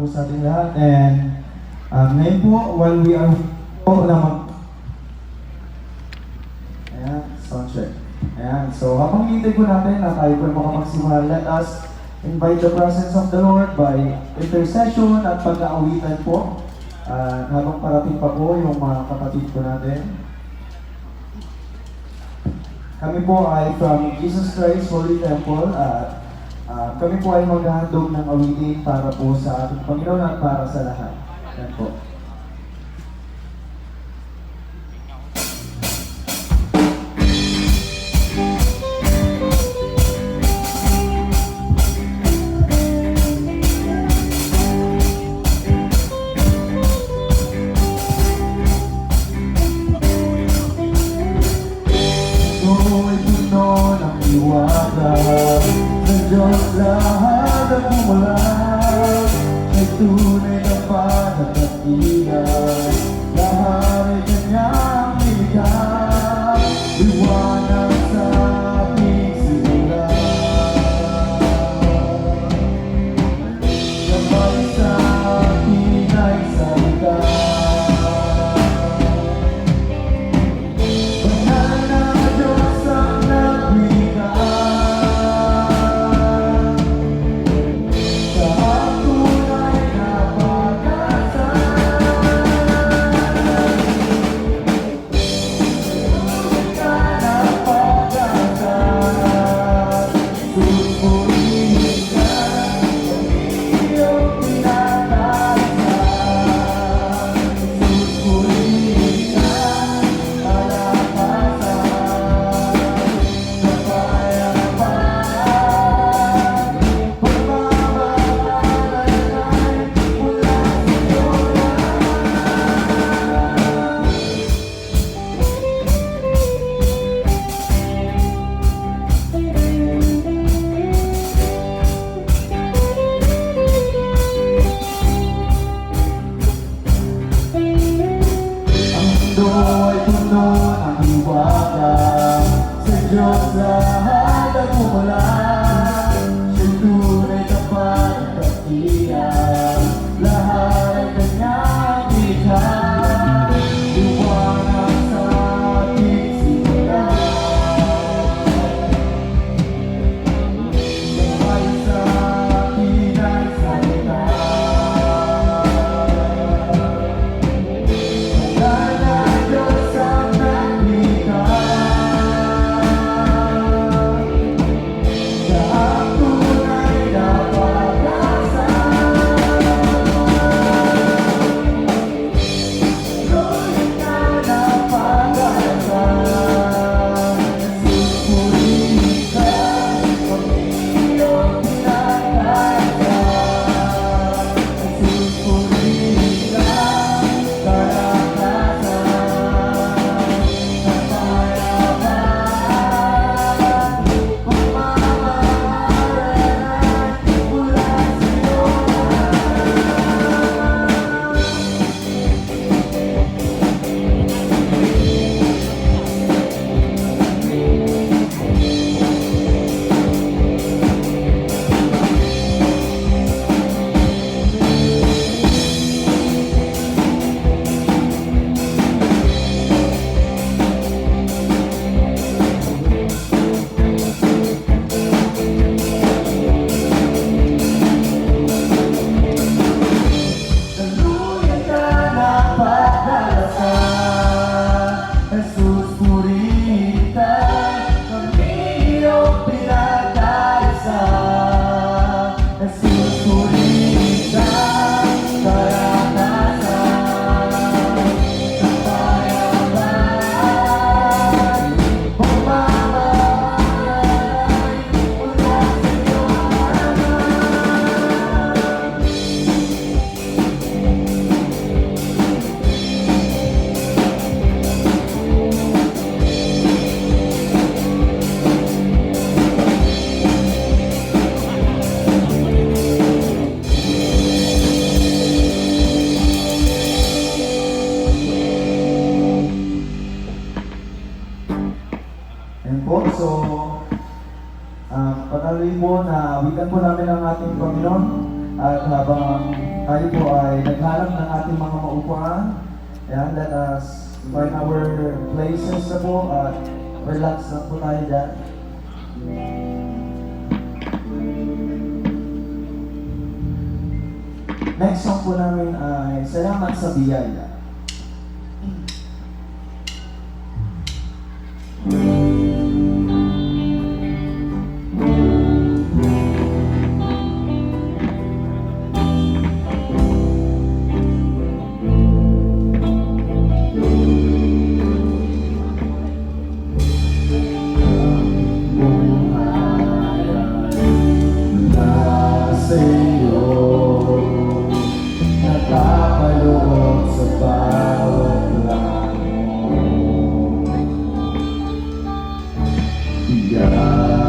po sa ating lahat. And um, ngayon po, while we are po na mag... Ayan, sound check. Ayan, so habang hintay po natin na tayo po makapagsimula, let us invite the presence of the Lord by intercession at pag-aawitan po. At habang parating pa po yung mga kapatid ko natin. Kami po ay from Jesus Christ Holy Temple at ah, kami po ay maghahandog ng awitin para po sa ating Panginoon at para sa lahat. Yan po. Ako'y puno ng Sa Diyos lahat ang bumulag May tunay na panatagilan Lahat patuloy po na wikan po namin ang ating Panginoon at habang tayo po ay naghanap ng ating mga maupuan, ayan, let us find our places na po at relax na po tayo dyan. Next song po namin ay Salamat sa Biyaya. Yeah.